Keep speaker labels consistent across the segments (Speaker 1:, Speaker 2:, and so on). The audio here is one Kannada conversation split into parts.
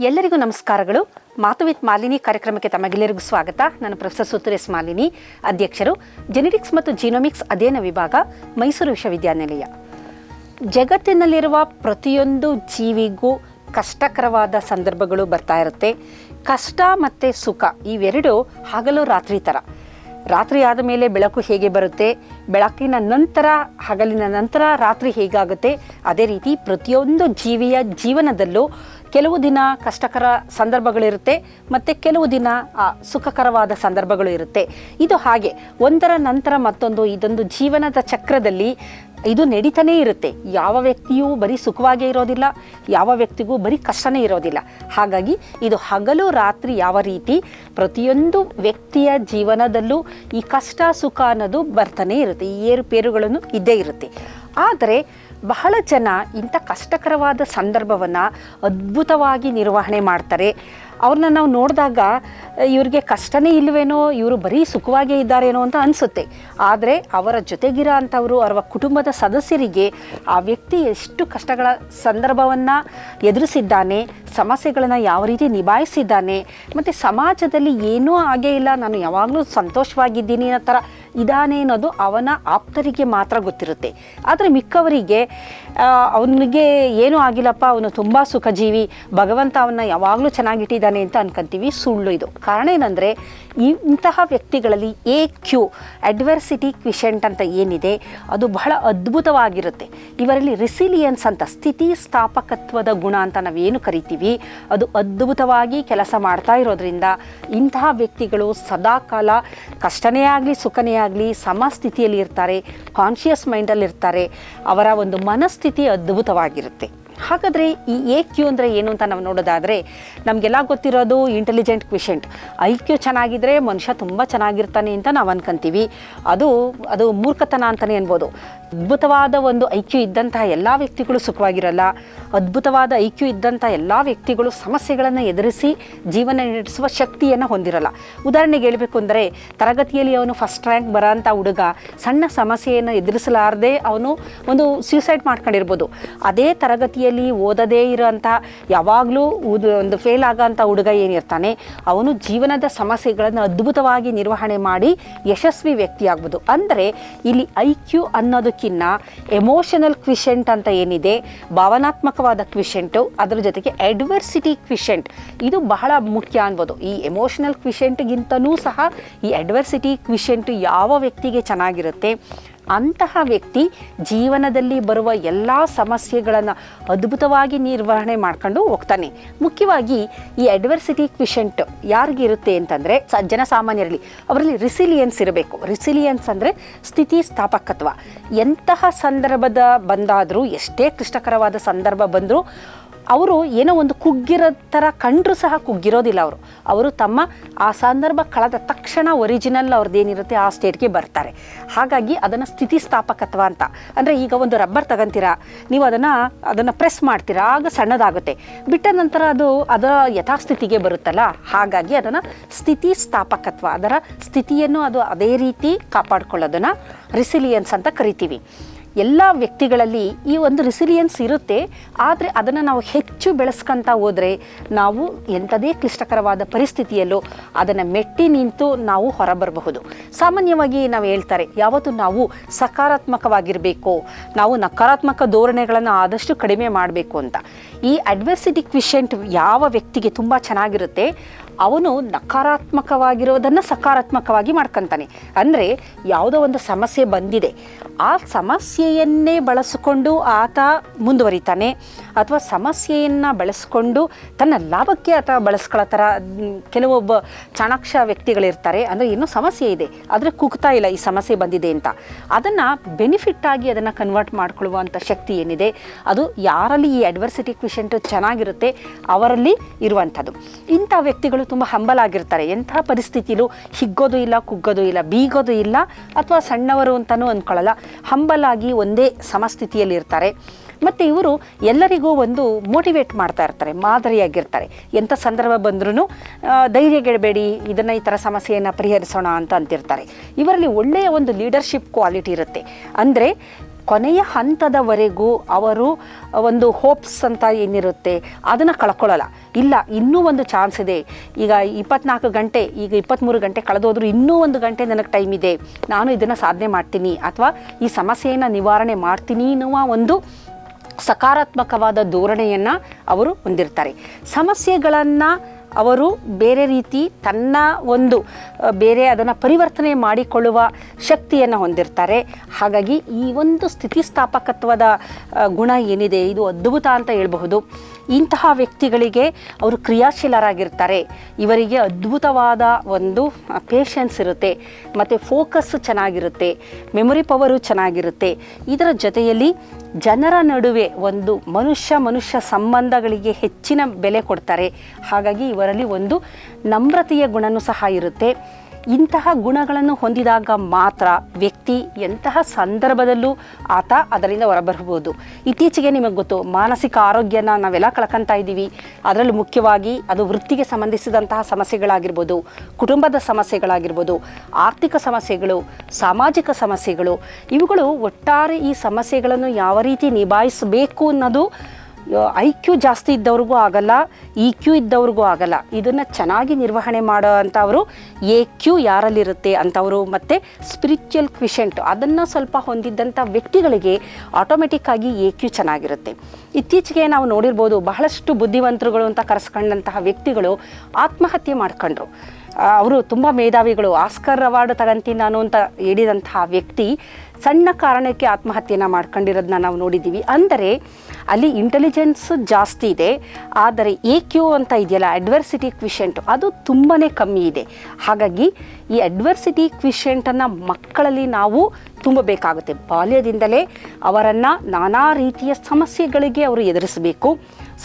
Speaker 1: ಎಲ್ಲರಿಗೂ ನಮಸ್ಕಾರಗಳು. ಮಾತು ವಿತ್ ಮಾಲಿನಿ ಕಾರ್ಯಕ್ರಮಕ್ಕೆ ತಮಗೆಲ್ಲರಿಗೂ ಸ್ವಾಗತ. ನಾನು ಪ್ರೊಫೆಸರ್ ಸುತರೇಶ್ ಮಾಲಿನಿ, ಅಧ್ಯಕ್ಷರು. ಜೆನೆಟಿಕ್ಸ್ ಮತ್ತು ಜೀನೋಮಿಕ್ಸ್ ಅಧ್ಯಯನ ವಿಭಾಗ, ಮೈಸೂರು ವಿಶ್ವವಿದ್ಯಾನಿಲಯ. ಜಗತ್ತಿನಲ್ಲಿರುವ ಪ್ರತಿಯೊಂದು ಜೀವಿಗೂ ಕಷ್ಟಕರವಾದ ಸಂದರ್ಭಗಳು ಬರ್ತಾ ಇರುತ್ತೆ. ಕಷ್ಟ ಮತ್ತು ಸುಖ ಇವೆರಡು ಹಗಲು ರಾತ್ರಿ ಥರ ರಾತ್ರಿ ಆದ ಮೇಲೆ ಬೆಳಕು ಹೇಗೆ ಬರುತ್ತೆ? ಬೆಳಕಿನ ನಂತರ, ಹಗಲಿನ ನಂತರ ರಾತ್ರಿ ಹೇಗಾಗುತ್ತೆ? ಅದೇ ರೀತಿ ಪ್ರತಿಯೊಂದು ಜೀವಿಯ ಜೀವನದಲ್ಲೂ ಕೆಲವು ದಿನ ಕಷ್ಟಕರ ಸಂದರ್ಭಗಳಿರುತ್ತೆ ಮತ್ತು ಕೆಲವು ದಿನ ಸುಖಕರವಾದ ಸಂದರ್ಭಗಳು ಇರುತ್ತೆ. ಇದು ಹಾಗೆ, ಒಂದರ ನಂತರ ಮತ್ತೊಂದು, ಇದೊಂದು ಜೀವನದ ಚಕ್ರದಲ್ಲಿ ಇದು ನಡೀತಾನೇ ಇರುತ್ತೆ. ಯಾವ ವ್ಯಕ್ತಿಯೂ ಬರೀ ಸುಖವಾಗೇ ಇರೋದಿಲ್ಲ, ಯಾವ ವ್ಯಕ್ತಿಗೂ ಬರೀ ಕಷ್ಟನೇ ಇರೋದಿಲ್ಲ. ಹಾಗಾಗಿ, ಇದು ಹಗಲು ರಾತ್ರಿ ಯಾವ ರೀತಿ ಪ್ರತಿಯೊಂದು ವ್ಯಕ್ತಿಯ ಜೀವನದಲ್ಲೂ ಈ ಕಷ್ಟ, ಸುಖ ಅನ್ನೋದು ಬರ್ತಾನೆ ಇರುತ್ತೆ. ಈ ಏರುಪೇರುಗಳನ್ನು ಇದ್ದೇ ಇರುತ್ತೆ. ಆದರೆ ಬಹಳ ಜನ ಇಂಥ ಕಷ್ಟಕರವಾದ ಸಂದರ್ಭವನ್ನು ಅದ್ಭುತವಾಗಿ ನಿರ್ವಹಣೆ ಮಾಡ್ತಾರೆ. ಅವ್ರನ್ನ ನಾವು ನೋಡಿದಾಗ, ಇವ್ರಿಗೆ ಕಷ್ಟನೇ ಇಲ್ಲವೇನೋ ಇವರು ಬರೀ ಸುಖವಾಗೇ ಇದ್ದಾರೇನೋ ಅಂತ ಅನಿಸುತ್ತೆ. ಆದರೆ ಅವರ ಜೊತೆಗಿರೋ ಅಂಥವರು, ಅವರ ಕುಟುಂಬದ ಸದಸ್ಯರಿಗೆ ಆ ವ್ಯಕ್ತಿ ಎಷ್ಟು ಕಷ್ಟಗಳ ಸಂದರ್ಭವನ್ನು ಎದುರಿಸಿದ್ದಾನೆ, ಸಮಸ್ಯೆಗಳನ್ನು ಯಾವ ರೀತಿ ನಿಭಾಯಿಸಿದ್ದಾನೆ, ಮತ್ತು ಸಮಾಜದಲ್ಲಿ ಏನೂ ಆಗೇ ಇಲ್ಲ, ನಾನು ಯಾವಾಗಲೂ ಸಂತೋಷವಾಗಿದ್ದೀನಿ ಅನ್ನೋ ಥರ ಇದ್ದಾನೆ ಅನ್ನೋದು ಅವನ ಆಪ್ತರಿಗೆ ಮಾತ್ರ ಗೊತ್ತಿರುತ್ತೆ. ಆದರೆ ಮಿಕ್ಕವರಿಗೆ ಅವನಿಗೆ ಏನೂ ಆಗಿಲ್ಲಪ್ಪ, ಅವನು ತುಂಬ ಸುಖಜೀವಿ, ಭಗವಂತ ಅವನ್ನ ಯಾವಾಗಲೂ ಚೆನ್ನಾಗಿಟ್ಟಿದ್ದಾನೆ ಅಂತ ಅನ್ಕೊಂತೀವಿ, ಸುಳ್ಳು ಇದು. ಕಾರಣ ಏನಂದರೆ, ಇಂತಹ ವ್ಯಕ್ತಿಗಳಲ್ಲಿ ಎ ಕ್ಯೂ ಅಡ್ವರ್ಸಿಟಿ ಕ್ವಿಷೆಂಟ್ ಅಂತ ಏನಿದೆ, ಅದು ಬಹಳ ಅದ್ಭುತವಾಗಿರುತ್ತೆ. ಇವರಲ್ಲಿ ರಿಸಿಲಿಯನ್ಸ್ ಅಂತ, ಸ್ಥಿತಿ ಸ್ಥಾಪಕತ್ವದ ಗುಣ ಅಂತ ನಾವೇನು ಕರಿತೀವಿ, ಅದು ಅದ್ಭುತವಾಗಿ ಕೆಲಸ ಮಾಡ್ತಾ ಇರೋದ್ರಿಂದ ಇಂತಹ ವ್ಯಕ್ತಿಗಳು ಸದಾಕಾಲ ಕಷ್ಟನೇ ಆಗಲಿ, ಸುಖನೇ ಆಗಲಿ, ಸಮಸ್ಥಿತಿಯಲ್ಲಿ ಇರ್ತಾರೆ ಕಾನ್ಷಿಯಸ್ ಮೈಂಡಲ್ಲಿ ಇರ್ತಾರೆ, ಅವರ ಒಂದು ಮನಸ್ಥಿತಿ ಅದ್ಭುತವಾಗಿರುತ್ತೆ. ಹಾಗಾದರೆ ಈ ಎ ಕ್ಯೂ ಅಂದರೆ ಏನು ಅಂತ ನಾವು ನೋಡೋದಾದರೆ, ನಮಗೆಲ್ಲ ಗೊತ್ತಿರೋದು ಇಂಟೆಲಿಜೆಂಟ್ ಕ್ವಿಷೆಂಟ್ ಐ ಕ್ಯೂ ಚೆನ್ನಾಗಿದ್ದರೆ ಮನುಷ್ಯ ತುಂಬ ಚೆನ್ನಾಗಿರ್ತಾನೆ ಅಂತ ನಾವು ಅನ್ಕೊಂತೀವಿ. ಅದು ಅದು ಮೂರ್ಖತನ ಅಂತಲೇ ಅನ್ಬೋದು. ಅದ್ಭುತವಾದ ಒಂದು ಐ ಕ್ಯೂ ಇದ್ದಂತಹ ಎಲ್ಲ ವ್ಯಕ್ತಿಗಳು ಸುಖವಾಗಿರಲ್ಲ, ಅದ್ಭುತವಾದ ಐ ಕ್ಯೂ ಇದ್ದಂಥ ಎಲ್ಲ ವ್ಯಕ್ತಿಗಳು ಸಮಸ್ಯೆಗಳನ್ನು ಎದುರಿಸಿ ಜೀವನ ನಡೆಸುವ ಶಕ್ತಿಯನ್ನು ಹೊಂದಿರಲ್ಲ. ಉದಾಹರಣೆಗೆ ಹೇಳಬೇಕು ಅಂದರೆ, ತರಗತಿಯಲ್ಲಿ ಅವನು ಫಸ್ಟ್ ರ್ಯಾಂಕ್ ಬರೋಂಥ ಹುಡುಗ, ಸಣ್ಣ ಸಮಸ್ಯೆಯನ್ನು ಎದುರಿಸಲಾರದೆ ಅವನು ಒಂದು ಸ್ಯೂಸೈಡ್ ಮಾಡ್ಕೊಂಡಿರ್ಬೋದು. ಅದೇ ತರಗತಿಯಲ್ಲಿ ಓದದೇ ಇರೋಂಥ, ಯಾವಾಗಲೂ ಒಂದು ಫೇಲ್ ಆಗೋಂಥ ಹುಡುಗ ಏನಿರ್ತಾನೆ, ಅವನು ಜೀವನದ ಸಮಸ್ಯೆಗಳನ್ನು ಅದ್ಭುತವಾಗಿ ನಿರ್ವಹಣೆ ಮಾಡಿ ಯಶಸ್ವಿ ವ್ಯಕ್ತಿಯಾಗ್ಬೋದು. ಅಂದರೆ, ಇಲ್ಲಿ ಐ ಕ್ಯೂ ಅನ್ನೋದಕ್ಕಿಂತ ಎಮೋಷನಲ್ ಕ್ವಿಷೆಂಟ್ ಅಂತ ಏನಿದೆ, ಭಾವನಾತ್ಮಕವಾದ ಕ್ವಿಷೆಂಟು ಅದರ ಜೊತೆಗೆ ಅಡ್ವರ್ಸಿಟಿ ಕ್ವಿಷೆಂಟ್ ಇದು ಬಹಳ ಮುಖ್ಯ ಅನ್ಬೋದು. ಈ ಎಮೋಷನಲ್ ಕ್ವಿಷೆಂಟ್ಗಿಂತನೂ ಸಹ ಈ ಅಡ್ವರ್ಸಿಟಿ ಕ್ವಿಷೆಂಟ್ ಯಾವ ವ್ಯಕ್ತಿಗೆ ಚೆನ್ನಾಗಿರುತ್ತೆ ಅಂತಹ ವ್ಯಕ್ತಿ ಜೀವನದಲ್ಲಿ ಬರುವ ಎಲ್ಲ ಸಮಸ್ಯೆಗಳನ್ನು ಅದ್ಭುತವಾಗಿ ನಿರ್ವಹಣೆ ಮಾಡ್ಕೊಂಡು ಹೋಗ್ತಾನೆ. ಮುಖ್ಯವಾಗಿ ಈ ಅಡ್ವರ್ಸಿಟಿ ಕ್ವಿಷಂಟ್ ಯಾರಿಗಿರುತ್ತೆ ಅಂತಂದರೆ ಸ, ಜನಸಾಮಾನ್ಯರಲ್ಲಿ ಅವರಲ್ಲಿ ರಿಸಿಲಿಯನ್ಸ್ ಇರಬೇಕು. ರಿಸಿಲಿಯನ್ಸ್ ಅಂದರೆ ಸ್ಥಿತಿ ಸ್ಥಾಪಕತ್ವ ಎಂತಹ ಸಂದರ್ಭದ ಬಂದಾದರೂ ಎಷ್ಟೇ ಕ್ಲಿಷ್ಟಕರವಾದ ಸಂದರ್ಭ ಬಂದರೂ ಅವರು ಏನೋ ಒಂದು ಕುಗ್ಗಿರೋ ಥರ ಕಂಡ್ರೂ ಸಹ ಕುಗ್ಗಿರೋದಿಲ್ಲ ಅವರು. ಅವರು ತಮ್ಮ ಆ ಸಂದರ್ಭ ಕಳೆದ ತಕ್ಷಣ ಒರಿಜಿನಲ್ ಅವ್ರದ್ದೇನಿರುತ್ತೆ ಆ ಸ್ಟೇಟ್ಗೆ ಬರ್ತಾರೆ. ಹಾಗಾಗಿ ಅದನ್ನು ಸ್ಥಿತಿಸ್ಥಾಪಕತ್ವ ಅಂತ. ಅಂದರೆ ಈಗ ಒಂದು ರಬ್ಬರ್ ತಗೊಂತೀರಾ? ನೀವು ಅದನ್ನು ಅದನ್ನು ಪ್ರೆಸ್ ಮಾಡ್ತೀರಾ? ಆಗ ಸಣ್ಣದಾಗುತ್ತೆ. ಬಿಟ್ಟ ನಂತರ ಅದು ಅದರ ಯಥಾಸ್ಥಿತಿಗೆ ಬರುತ್ತಲ್ಲ? ಹಾಗಾಗಿ ಅದನ್ನು ಸ್ಥಿತಿಸ್ಥಾಪಕತ್ವ, ಅದರ ಸ್ಥಿತಿಯನ್ನು ಅದು ಅದೇ ರೀತಿ ಕಾಪಾಡ್ಕೊಳ್ಳೋದನ್ನು ರಿಸಿಲಿಯನ್ಸ್ ಅಂತ ಕರಿತೀವಿ. ಎಲ್ಲ ವ್ಯಕ್ತಿಗಳಲ್ಲಿ ಈ ಒಂದು ರೆಸಿಲಿಯನ್ಸ್ ಇರುತ್ತೆ. ಆದರೆ ಅದನ್ನು ನಾವು ಹೆಚ್ಚು ಬೆಳೆಸ್ಕೊಂತ ಹೋದರೆ ನಾವು ಎಂಥದೇ ಕ್ಲಿಷ್ಟಕರವಾದ ಪರಿಸ್ಥಿತಿಯಲ್ಲೂ ಅದನ್ನು ಮೆಟ್ಟಿ ನಿಂತು ನಾವು ಹೊರಬರಬಹುದು. ಸಾಮಾನ್ಯವಾಗಿ ನಾವು ಹೇಳ್ತಾರೆ, ಯಾವತ್ತು ನಾವು ಸಕಾರಾತ್ಮಕವಾಗಿರಬೇಕು, ನಾವು ನಕಾರಾತ್ಮಕ ಧೋರಣೆಗಳನ್ನು ಆದಷ್ಟು ಕಡಿಮೆ ಮಾಡಬೇಕು ಅಂತ. ಈ ಅಡ್ವರ್ಸಿಟಿ ಕ್ವಿಷೆಂಟ್ ಯಾವ ವ್ಯಕ್ತಿಗೆ ತುಂಬ ಚೆನ್ನಾಗಿರುತ್ತೆ, ಅವನು ನಕಾರಾತ್ಮಕವಾಗಿರೋದನ್ನು ಸಕಾರಾತ್ಮಕವಾಗಿ ಮಾಡ್ಕೊತಾನೆ. ಅಂದರೆ ಯಾವುದೋ ಒಂದು ಸಮಸ್ಯೆ ಬಂದಿದೆ. ಆ ಸಮಸ್ಯೆಯನ್ನೇ ಬಳಸಿಕೊಂಡು ಆತ ಮುಂದುವರಿತಾನೆ. ಅಥವಾ ಸಮಸ್ಯೆಯನ್ನು ಬಳಸಿಕೊಂಡು ತನ್ನ ಲಾಭಕ್ಕೆ ಆತ ಬಳಸ್ಕೊಳ್ಳೋ ಥರ ಕೆಲವೊಬ್ಬ ಚಾಣಾಕ್ಷ ವ್ಯಕ್ತಿಗಳಿರ್ತಾರೆ. ಅಂದರೆ ಇನ್ನೂ ಸಮಸ್ಯೆ ಇದೆ. ಆದರೆ ಕುಗ್ತಾ ಇಲ್ಲ, ಈ ಸಮಸ್ಯೆ ಬಂದಿದೆ ಅಂತ. ಅದನ್ನು ಬೆನಿಫಿಟ್ಟಾಗಿ ಅದನ್ನು ಕನ್ವರ್ಟ್ ಮಾಡಿಕೊಳ್ಳುವಂಥ ಶಕ್ತಿ ಏನಿದೆ? ಅದು ಯಾರಲ್ಲಿ ಈ ಅಡ್ವರ್ಸಿಟಿ ಕ್ವಿಷೆಂಟು ಚೆನ್ನಾಗಿರುತ್ತೆ, ಅವರಲ್ಲಿ ಇರುವಂಥದ್ದು. ಇಂಥ ವ್ಯಕ್ತಿಗಳು ತುಂಬ ಹಂಬಲಾಗಿರ್ತಾರೆ ಎಂಥ ಪರಿಸ್ಥಿತಿಲೂ ಹಿಗ್ಗೋದು ಇಲ್ಲ, ಕುಗ್ಗೋದು ಇಲ್ಲ, ಬೀಗೋದು ಇಲ್ಲ, ಅಥವಾ ಸಣ್ಣವರು ಅಂತಲೂ ಅಂದ್ಕೊಳ್ಳಲ್ಲ ಹಂಬಲ್ ಆಗಿ ಒಂದೇ ಸಮಸ್ಥಿತಿಯಲ್ಲಿ ಇರ್ತಾರೆ ಮತ್ತು ಇವರು ಎಲ್ಲರಿಗೂ ಒಂದು ಮೋಟಿವೇಟ್ ಮಾಡ್ತಾ ಇರ್ತಾರೆ, ಮಾದರಿಯಾಗಿರ್ತಾರೆ. ಎಂಥ ಸಂದರ್ಭ ಬಂದ್ರೂ ಧೈರ್ಯಗೆಡಬೇಡಿ ಇದನ್ನು ಈ ಥರ ಸಮಸ್ಯೆಯನ್ನು ಪರಿಹರಿಸೋಣ ಅಂತ ಅಂತಿರ್ತಾರೆ. ಇವರಲ್ಲಿ ಒಳ್ಳೆಯ ಒಂದು ಲೀಡರ್ಶಿಪ್ ಕ್ವಾಲಿಟಿ ಇರುತ್ತೆ. ಅಂದರೆ ಕೊನೆಯ ಹಂತದವರೆಗೂ ಅವರು ಒಂದು ಹೋಪ್ಸ್ ಅಂತ ಏನಿರುತ್ತೆ, ಅದನ್ನು ಕಳ್ಕೊಳ್ಳಲ್ಲ. ಇಲ್ಲ, ಇನ್ನೂ ಒಂದು ಚಾನ್ಸ್ ಇದೆ. ಈಗ ಇಪ್ಪತ್ನಾಲ್ಕು ಗಂಟೆ, ಈಗ ಇಪ್ಪತ್ತ್ಮೂರು ಗಂಟೆ ಕಳೆದೋದ್ರೂ ಇನ್ನೂ ಒಂದು ಗಂಟೆ ನನಗೆ ಟೈಮ್ ಇದೆ. ನಾನು ಇದನ್ನು ಸಾಧನೆ ಮಾಡ್ತೀನಿ, ಅಥವಾ ಈ ಸಮಸ್ಯೆಯನ್ನು ನಿವಾರಣೆ ಮಾಡ್ತೀನಿ ಅನ್ನುವ ಒಂದು ಸಕಾರಾತ್ಮಕವಾದ ಧೋರಣೆಯನ್ನು ಅವರು ಹೊಂದಿರ್ತಾರೆ. ಸಮಸ್ಯೆಗಳನ್ನು ಅವರು ಬೇರೆ ರೀತಿ ತನ್ನ ಒಂದು ಬೇರೆ ಅದನ್ನು ಪರಿವರ್ತನೆ ಮಾಡಿಕೊಳ್ಳುವ ಶಕ್ತಿಯನ್ನು ಹೊಂದಿರ್ತಾರೆ. ಹಾಗಾಗಿ ಈ ಒಂದು ಸ್ಥಿತಿಸ್ಥಾಪಕತ್ವದ ಗುಣ ಏನಿದೆ, ಇದು ಅದ್ಭುತ ಅಂತ ಹೇಳಬಹುದು. ಇಂತಹ ವ್ಯಕ್ತಿಗಳಿಗೆ ಅವರು ಕ್ರಿಯಾಶೀಲರಾಗಿರ್ತಾರೆ. ಇವರಿಗೆ ಅದ್ಭುತವಾದ ಒಂದು ಪೇಷನ್ಸ್ ಇರುತ್ತೆ. ಮತ್ತು ಫೋಕಸ್ ಚೆನ್ನಾಗಿರುತ್ತೆ. ಮೆಮೊರಿ ಪವರು ಚೆನ್ನಾಗಿರುತ್ತೆ. ಇದರ ಜೊತೆಯಲ್ಲಿ ಜನರ ನಡುವೆ ಒಂದು ಮನುಷ್ಯ ಮನುಷ್ಯ ಸಂಬಂಧಗಳಿಗೆ ಹೆಚ್ಚಿನ ಬೆಲೆ ಕೊಡ್ತಾರೆ. ಹಾಗಾಗಿ ಇವರಲ್ಲಿ ಒಂದು ನಮ್ರತೆಯ ಗುಣನೂ ಸಹ ಇರುತ್ತೆ. ಇಂತಹ ಗುಣಗಳನ್ನು ಹೊಂದಿದಾಗ ಮಾತ್ರ ವ್ಯಕ್ತಿ ಎಂತಹ ಸಂದರ್ಭದಲ್ಲೂ ಆತ ಅದರಿಂದ ಹೊರಬರಬಹುದು. ಇತ್ತೀಚೆಗೆ ನಿಮಗೆ ಗೊತ್ತು, ಮಾನಸಿಕ ಆರೋಗ್ಯನ ನಾವೆಲ್ಲ ಕಳ್ಕೊತಾ ಇದ್ದೀವಿ. ಅದರಲ್ಲೂ ಮುಖ್ಯವಾಗಿ ಅದು ವೃತ್ತಿಗೆ ಸಂಬಂಧಿಸಿದಂತಹ ಸಮಸ್ಯೆಗಳಾಗಿರ್ಬೋದು, ಕುಟುಂಬದ ಸಮಸ್ಯೆಗಳಾಗಿರ್ಬೋದು, ಆರ್ಥಿಕ ಸಮಸ್ಯೆಗಳು, ಸಾಮಾಜಿಕ ಸಮಸ್ಯೆಗಳು, ಇವುಗಳು ಒಟ್ಟಾರೆ ಈ ಸಮಸ್ಯೆಗಳನ್ನು ಯಾವ ರೀತಿ ನಿಭಾಯಿಸಬೇಕು ಅನ್ನೋದು ಐ ಕ್ಯೂ ಜಾಸ್ತಿ ಇದ್ದವ್ರಿಗೂ ಆಗಲ್ಲ ಇ ಕ್ಯೂ ಇದ್ದವ್ರಿಗೂ ಆಗಲ್ಲ. ಇದನ್ನು ಚೆನ್ನಾಗಿ ನಿರ್ವಹಣೆ ಮಾಡೋ ಅಂಥವರು ಎ ಕ್ಯೂ ಯಾರಲ್ಲಿರುತ್ತೆ ಅಂಥವರು ಮತ್ತು ಸ್ಪಿರಿಚುವಲ್ ಕ್ವಿಷೆಂಟ್ ಅದನ್ನು ಸ್ವಲ್ಪ ಹೊಂದಿದ್ದಂಥ ವ್ಯಕ್ತಿಗಳಿಗೆ ಆಟೋಮೆಟಿಕ್ಕಾಗಿ ಎ ಕ್ಯೂ ಚೆನ್ನಾಗಿರುತ್ತೆ. ಇತ್ತೀಚೆಗೆ ನಾವು ನೋಡಿರ್ಬೋದು ಬಹಳಷ್ಟು ಬುದ್ಧಿವಂತರುಗಳು ಅಂತ ಕರೆಸ್ಕೊಂಡಂತಹ ವ್ಯಕ್ತಿಗಳು ಆತ್ಮಹತ್ಯೆ ಮಾಡ್ಕೊಂಡ್ರು. ಅವರು ತುಂಬ ಮೇಧಾವಿಗಳು. ಆಸ್ಕರ್ ಅವಾರ್ಡ್ ತಗಂತೀನಿ ನಾನು ಅಂತ ಹೇಳಿದಂತಹ ವ್ಯಕ್ತಿ ಸಣ್ಣ ಕಾರಣಕ್ಕೆ ಆತ್ಮಹತ್ಯೆನ ಮಾಡ್ಕೊಂಡಿರೋದನ್ನ ನಾವು ನೋಡಿದ್ದೀವಿ. ಅಂದರೆ ಅಲ್ಲಿ ಇಂಟೆಲಿಜೆನ್ಸ್ ಜಾಸ್ತಿ ಇದೆ. ಆದರೆ ಎ ಕ್ಯೂ ಅಂತ ಇದೆಯಲ್ಲ ಅಡ್ವರ್ಸಿಟಿ ಕ್ವಿಷೆಂಟು ಅದು ತುಂಬಾ ಕಮ್ಮಿ ಇದೆ. ಹಾಗಾಗಿ ಈ ಅಡ್ವರ್ಸಿಟಿ ಕ್ವಿಷೆಂಟನ್ನು ಮಕ್ಕಳಲ್ಲಿ ನಾವು ತುಂಬಬೇಕಾಗುತ್ತೆ. ಬಾಲ್ಯದಿಂದಲೇ ಅವರನ್ನು ನಾನಾ ರೀತಿಯ ಸಮಸ್ಯೆಗಳಿಗೆ ಅವರು ಎದುರಿಸಬೇಕು.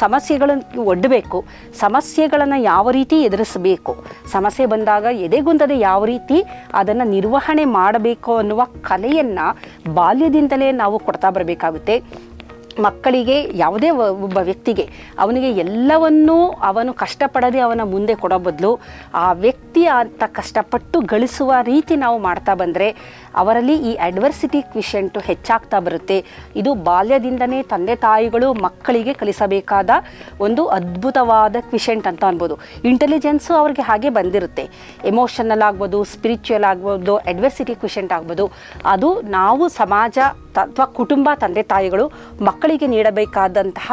Speaker 1: ಸಮಸ್ಯೆಗಳನ್ನು ಒಡ್ಡಬೇಕು ಸಮಸ್ಯೆಗಳನ್ನು ಯಾವ ರೀತಿ ಎದುರಿಸಬೇಕು? ಸಮಸ್ಯೆ ಬಂದಾಗ ಎದೆಗುಂದದೆ ಯಾವ ರೀತಿ ಅದನ್ನು ನಿರ್ವಹಣೆ ಮಾಡಬೇಕು ಅನ್ನುವ ಕಲೆಯನ್ನು ಬಾಲ್ಯದಿಂದಲೇ ನಾವು ಕೊಡ್ತಾ ಬರಬೇಕಾಗುತ್ತೆ. ಮಕ್ಕಳಿಗೆ ಯಾವುದೇ ಒಬ್ಬ ವ್ಯಕ್ತಿಗೆ ಅವನಿಗೆ ಎಲ್ಲವನ್ನೂ ಅವನು ಕಷ್ಟಪಡದೆ ಅವನ ಮುಂದೆ ಕೊಡೋ ಬದಲು ಆ ವ್ಯಕ್ತಿ ಅಂತ ಕಷ್ಟಪಟ್ಟು ಗಳಿಸುವ ರೀತಿ ನಾವು ಮಾಡ್ತಾ ಬಂದರೆ ಅವರಲ್ಲಿ ಈ ಅಡ್ವರ್ಸಿಟಿ ಕ್ವಿಷೆಂಟು ಹೆಚ್ಚಾಗ್ತಾ ಬರುತ್ತೆ. ಇದು ಬಾಲ್ಯದಿಂದನೇ ತಂದೆ ತಾಯಿಗಳು ಮಕ್ಕಳಿಗೆ ಕಲಿಸಬೇಕಾದ ಒಂದು ಅದ್ಭುತವಾದ ಕ್ವಿಷೆಂಟ್ ಅಂತ ಅನ್ಬೋದು. ಇಂಟೆಲಿಜೆನ್ಸು ಅವ್ರಿಗೆ ಹಾಗೆ ಬಂದಿರುತ್ತೆ. ಎಮೋಷನಲ್ ಆಗ್ಬೋದು ಸ್ಪಿರಿಚುವಲ್ ಆಗ್ಬೋದು, ಅಡ್ವರ್ಸಿಟಿ ಕ್ವಿಷೆಂಟ್ ಆಗ್ಬೋದು. ಅದು ನಾವು ಸಮಾಜ ಅಥವಾ ಕುಟುಂಬ, ತಂದೆ, ತಾಯಿಗಳು ಮಕ್ಕಳಿಗೆ ನೀಡಬೇಕಾದಂತಹ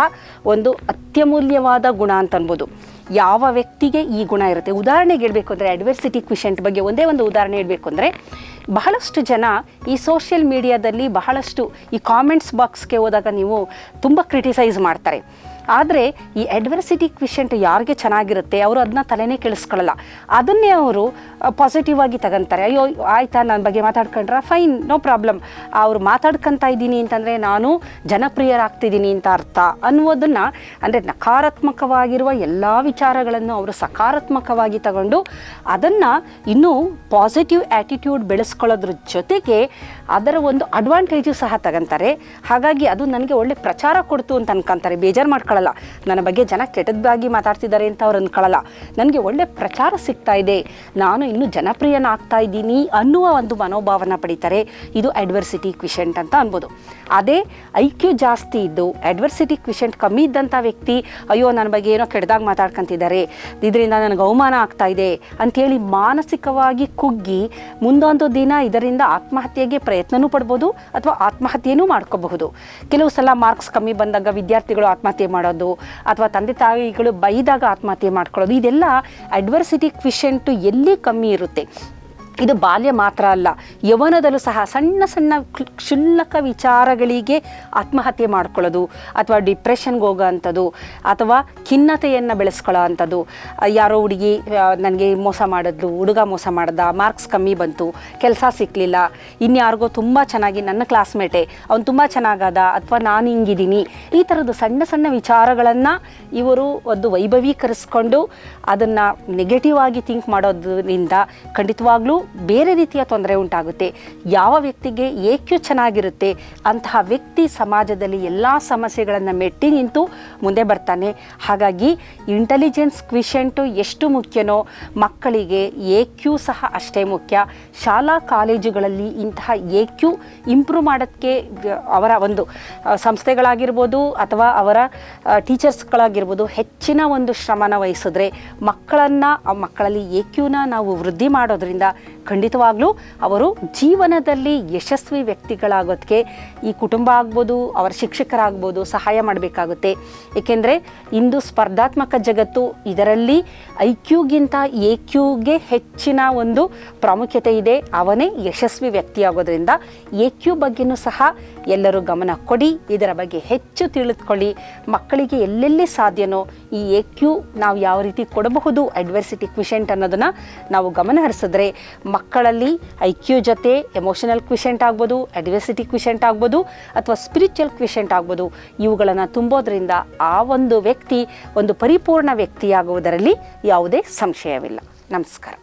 Speaker 1: ಒಂದು ಅತ್ಯಮೂಲ್ಯವಾದ ಗುಣ ಅಂತ ಅನ್ಬೋದು. ಯಾವ ವ್ಯಕ್ತಿಗೆ ಈ ಗುಣ ಇರುತ್ತೆ? ಉದಾಹರಣೆಗೆ ಹೇಳಬೇಕು ಅಂದರೆ ಅಡ್ವರ್ಸಿಟಿ ಕ್ವಿಷೆಂಟ್ ಬಗ್ಗೆ ಒಂದೇ ಒಂದು ಉದಾಹರಣೆ ಹೇಳಬೇಕು ಅಂದರೆ ಬಹಳಷ್ಟು ಜನ ಈ ಸೋಷಿಯಲ್ ಮೀಡಿಯಾದಲ್ಲಿ ಬಹಳಷ್ಟು ಈ ಕಾಮೆಂಟ್ಸ್ ಬಾಕ್ಸ್ಗೆ ಹೋದಾಗ ನೀವು ತುಂಬ ಕ್ರಿಟಿಸೈಸ್ ಮಾಡ್ತಾರೆ. ಆದರೆ ಈ ಅಡ್ವರ್ಸಿಟಿ ಕ್ವಿಷೆಂಟ್ ಯಾರಿಗೆ ಚೆನ್ನಾಗಿರುತ್ತೆ, ಅವರು ಅದನ್ನ ತಲೆನೇ ಕೇಳಿಸ್ಕೊಳ್ಳಲ್ಲ ಅದನ್ನೇ ಅವರು ಪಾಸಿಟಿವ್ ಆಗಿ ತಗೊಂತಾರೆ. ಅಯ್ಯೋ, ಆಯ್ತಾ ನನ್ನ ಬಗ್ಗೆ ಮಾತಾಡ್ಕೊಂಡ್ರೆ ಫೈನ್ ನೋ ಪ್ರಾಬ್ಲಮ್ ಅವ್ರು ಮಾತಾಡ್ಕೊತಾ ಇದ್ದೀನಿ ಅಂತಂದರೆ ನಾನು ಜನಪ್ರಿಯರಾಗ್ತಿದ್ದೀನಿ ಅಂತ ಅರ್ಥ. ಅನ್ನೋದನ್ನು ಅಂದರೆ ನಕಾರಾತ್ಮಕವಾಗಿರುವ ಎಲ್ಲ ವಿಚಾರಗಳನ್ನು ಅವರು ಸಕಾರಾತ್ಮಕವಾಗಿ ತಗೊಂಡು ಅದನ್ನು ಇನ್ನೂ ಪಾಸಿಟಿವ್ ಆ್ಯಟಿಟ್ಯೂಡ್ ಬೆಳೆಸ್ಕೊಳ್ಳೋದ್ರ ಜೊತೆಗೆ ಅದರ ಒಂದು ಅಡ್ವಾಂಟೇಜು ಸಹ ತಗೊಂತಾರೆ. ಹಾಗಾಗಿ ಅದು ನನಗೆ ಒಳ್ಳೆ ಪ್ರಚಾರ ಕೊಡ್ತು ಅಂತ ಅನ್ಕೊಂತಾರೆ. ಬೇಜಾರು ಮಾಡ್ಕೊಳ್ಳಲ್ಲ ನನ್ನ ಬಗ್ಗೆ ಜನ ಕೆಟ್ಟದ್ದಾಗಿ ಮಾತಾಡ್ತಿದ್ದಾರೆ ಅಂತ ಅವ್ರು ಅಂದ್ಕೊಳ್ಳಲ್ಲ ನನಗೆ ಒಳ್ಳೆ ಪ್ರಚಾರ ಸಿಗ್ತಾ ಇದೆ. ನಾನು ಇನ್ನೂ ಜನಪ್ರಿಯನಾಗ್ತಾ ಇದ್ದೀನಿ ಅನ್ನುವ ಒಂದು ಮನೋಭಾವನ ಪಡಿತಾರೆ. ಇದು ಅಡ್ವರ್ಸಿಟಿ ಕ್ವಿಷೆಂಟ್ ಅಂತ ಅನ್ಬೋದು. ಅದೇ ಐ ಕ್ಯೂ ಜಾಸ್ತಿ ಇದ್ದು ಅಡ್ವರ್ಸಿಟಿ ಕ್ವಿಷೆಂಟ್ ಕಮ್ಮಿ ಇದ್ದಂಥ ವ್ಯಕ್ತಿ, ಅಯ್ಯೋ ನನ್ನ ಬಗ್ಗೆ ಏನೋ ಕೆಟ್ಟದಾಗಿ ಮಾತಾಡ್ಕೊಂತಿದ್ದಾರೆ. ಇದರಿಂದ ನನಗೆ ಅವಮಾನ ಆಗ್ತಾ ಇದೆ. ಅಂತೇಳಿ ಮಾನಸಿಕವಾಗಿ ಕುಗ್ಗಿ ಮುಂದೊಂದು ದಿನ ಇದರಿಂದ ಆತ್ಮಹತ್ಯೆಗೆ ಪ್ರಯತ್ನನೂ ಪಡ್ಬೋದು ಅಥವಾ ಆತ್ಮಹತ್ಯೆಯೂ ಮಾಡ್ಕೋಬಹುದು. ಕೆಲವು ಸಲ ಮಾರ್ಕ್ಸ್ ಕಮ್ಮಿ ಬಂದಾಗ ವಿದ್ಯಾರ್ಥಿಗಳು ಆತ್ಮಹತ್ಯೆ ಮಾಡೋದು ಅಥವಾ ತಂದೆ ತಾಯಿಗಳು ಬೈದಾಗ ಆತ್ಮಹತ್ಯೆ ಮಾಡ್ಕೊಳ್ಳೋದು, ಇದೆಲ್ಲ ಅಡ್ವರ್ಸಿಟಿ ಕ್ವಿಷೆಂಟು ಎಲ್ಲಿ ಕಮ್ಮಿ ಇರುತ್ತೆ? ಇದು ಬಾಲ್ಯ ಮಾತ್ರ ಅಲ್ಲ, ಯವನದಲ್ಲೂ ಸಹ ಸಣ್ಣ ಸಣ್ಣ ಕ್ಷುಲ್ಲಕ ವಿಚಾರಗಳಿಗೆ ಆತ್ಮಹತ್ಯೆ ಮಾಡ್ಕೊಳ್ಳೋದು, ಅಥವಾ ಡಿಪ್ರೆಷನ್ಗೆ ಹೋಗೋ ಅಂಥದ್ದು ಅಥವಾ ಖಿನ್ನತೆಯನ್ನು ಬೆಳೆಸ್ಕೊಳ್ಳೋ ಅಂಥದ್ದು. ಯಾರೋ ಹುಡುಗಿ ನನಗೆ ಮೋಸ ಮಾಡಿದ್ಲು, ಹುಡುಗ ಮೋಸ ಮಾಡ್ದ, ಮಾರ್ಕ್ಸ್ ಕಮ್ಮಿ ಬಂತು, ಕೆಲಸ ಸಿಕ್ಕಲಿಲ್ಲ ಇನ್ಯಾರಿಗೋ ತುಂಬ ಚೆನ್ನಾಗಿ ನನ್ನ ಕ್ಲಾಸ್ಮೇಟೆ, ಅವ್ನು ತುಂಬ ಚೆನ್ನಾಗಾದ, ಅಥವಾ ನಾನು ಹಿಂಗಿದ್ದೀನಿ, ಈ ಥರದ್ದು ಸಣ್ಣ ಸಣ್ಣ ವಿಚಾರಗಳನ್ನು ಇವರು ಒಂದು ವೈಭವೀಕರಿಸ್ಕೊಂಡು ಅದನ್ನು ನೆಗೆಟಿವ್ ಆಗಿ ಥಿಂಕ್ ಮಾಡೋದ್ರಿಂದ ಖಂಡಿತವಾಗ್ಲೂ ಬೇರೆ ರೀತಿಯ ತೊಂದರೆ ಉಂಟಾಗುತ್ತೆ. ಯಾವ ವ್ಯಕ್ತಿಗೆ ಏಕ್ಯೂ ಚೆನ್ನಾಗಿರುತ್ತೆ, ಅಂತಹ ವ್ಯಕ್ತಿ ಸಮಾಜದಲ್ಲಿ ಎಲ್ಲ ಸಮಸ್ಯೆಗಳನ್ನು ಮೆಟ್ಟಿ ನಿಂತು ಮುಂದೆ ಬರ್ತಾನೆ. ಹಾಗಾಗಿ ಇಂಟೆಲಿಜೆನ್ಸ್ ಕ್ವಿಷೆಂಟು ಎಷ್ಟು ಮುಖ್ಯನೋ ಮಕ್ಕಳಿಗೆ ಏಕ್ಯೂ ಸಹ ಅಷ್ಟೇ ಮುಖ್ಯ. ಶಾಲಾ ಕಾಲೇಜುಗಳಲ್ಲಿ ಇಂತಹ ಏಕ್ಯೂ ಕ್ಯೂ ಇಂಪ್ರೂವ್ ಮಾಡೋಕ್ಕೆ ಅವರ ಒಂದು ಸಂಸ್ಥೆಗಳಾಗಿರ್ಬೋದು ಅಥವಾ ಅವರ ಟೀಚರ್ಸ್ಗಳಾಗಿರ್ಬೋದು ಹೆಚ್ಚಿನ ಒಂದು ಶ್ರಮನ ವಹಿಸಿದ್ರೆ ಮಕ್ಕಳನ್ನು ಮಕ್ಕಳಲ್ಲಿ ಏಕ್ಯೂನ ಕ್ಯೂನ ನಾವು ವೃದ್ಧಿ ಮಾಡೋದ್ರಿಂದ ಖಂಡಿತವಾಗ್ಲೂ ಅವರು ಜೀವನದಲ್ಲಿ ಯಶಸ್ವಿ ವ್ಯಕ್ತಿಗಳಾಗೋದಕ್ಕೆ ಈ ಕುಟುಂಬ ಆಗ್ಬೋದು, ಅವರ ಶಿಕ್ಷಕರಾಗ್ಬೋದು ಸಹಾಯ ಮಾಡಬೇಕಾಗುತ್ತೆ. ಏಕೆಂದರೆ ಇಂದು ಸ್ಪರ್ಧಾತ್ಮಕ ಜಗತ್ತು ಇದರಲ್ಲಿ ಐ ಕ್ಯೂಗಿಂತ ಎ ಕ್ಯೂಗೆ ಹೆಚ್ಚಿನ ಒಂದು ಪ್ರಾಮುಖ್ಯತೆ ಇದೆ. ಅವನೇ ಯಶಸ್ವಿ ವ್ಯಕ್ತಿಯಾಗೋದ್ರಿಂದ ಎ ಕ್ಯೂ ಬಗ್ಗೆನೂ ಸಹ ಎಲ್ಲರೂ ಗಮನ ಕೊಡಿ, ಇದರ ಬಗ್ಗೆ ಹೆಚ್ಚು ತಿಳಿದುಕೊಳ್ಳಿ. ಮಕ್ಕಳಿಗೆ ಎಲ್ಲೆಲ್ಲಿ ಸಾಧ್ಯನೋ ಈ ಎ ಕ್ಯೂ ನಾವು ಯಾವ ರೀತಿ ಕೊಡಬಹುದು ಅಡ್ವರ್ಸಿಟಿ ಕ್ವಿಷೆಂಟ್ ಅನ್ನೋದನ್ನು ನಾವು ಗಮನ ಹರಿಸಿದ್ರೆ ಮಕ್ಕಳಲ್ಲಿ ಐ ಕ್ಯೂ ಜೊತೆ ಎಮೋಷನಲ್ ಕ್ವಿಷೆಂಟ್ ಆಗ್ಬೋದು ಅಡ್ವರ್ಸಿಟಿ ಕ್ವಿಷೆಂಟ್ ಆಗ್ಬೋದು, ಅಥವಾ ಸ್ಪಿರಿಚುವಲ್ ಕ್ವಿಷೆಂಟ್ ಆಗ್ಬೋದು. ಇವುಗಳನ್ನು ತುಂಬೋದ್ರಿಂದ ಆ ಒಂದು ವ್ಯಕ್ತಿ ಒಂದು ಪರಿಪೂರ್ಣ ವ್ಯಕ್ತಿಯಾಗುವುದರಲ್ಲಿ ಯಾವುದೇ ಸಂಶಯವಿಲ್ಲ. ನಮಸ್ಕಾರ.